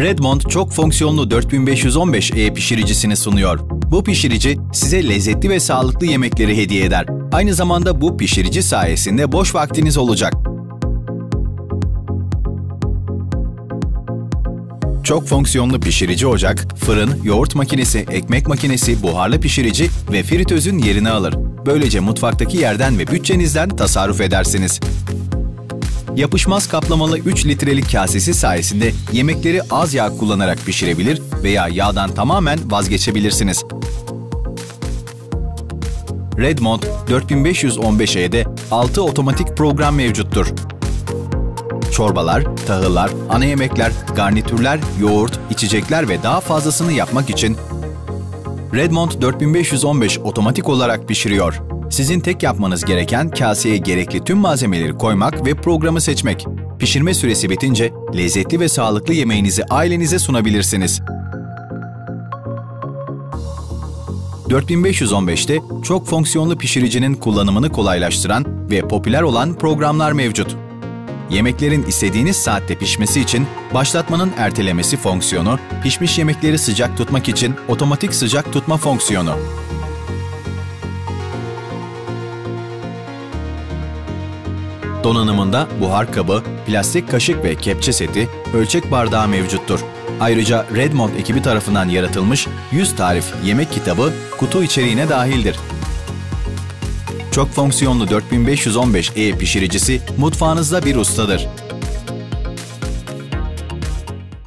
Redmond çok fonksiyonlu 4515E pişiricisini sunuyor. Bu pişirici size lezzetli ve sağlıklı yemekleri hediye eder. Aynı zamanda bu pişirici sayesinde boş vaktiniz olacak. Çok fonksiyonlu pişirici ocak, fırın, yoğurt makinesi, ekmek makinesi, buharlı pişirici ve fritözün yerini alır. Böylece mutfaktaki yerden ve bütçenizden tasarruf edersiniz. Yapışmaz kaplamalı 3 litrelik kasesi sayesinde yemekleri az yağ kullanarak pişirebilir veya yağdan tamamen vazgeçebilirsiniz. Redmond 4515E'de 6 otomatik program mevcuttur. Çorbalar, tahıllar, ana yemekler, garnitürler, yoğurt, içecekler ve daha fazlasını yapmak için Redmond 4515 otomatik olarak pişiriyor. Sizin tek yapmanız gereken kaseye gerekli tüm malzemeleri koymak ve programı seçmek. Pişirme süresi bitince lezzetli ve sağlıklı yemeğinizi ailenize sunabilirsiniz. 4515'te çok fonksiyonlu pişiricinin kullanımını kolaylaştıran ve popüler olan programlar mevcut. Yemeklerin istediğiniz saatte pişmesi için başlatmanın ertelemesi fonksiyonu, pişmiş yemekleri sıcak tutmak için otomatik sıcak tutma fonksiyonu. Donanımında buhar kabı, plastik kaşık ve kepçe seti, ölçek bardağı mevcuttur. Ayrıca Redmond ekibi tarafından yaratılmış 100 tarif yemek kitabı kutu içeriğine dahildir. Çok fonksiyonlu 4515E pişiricisi mutfağınızda bir ustadır.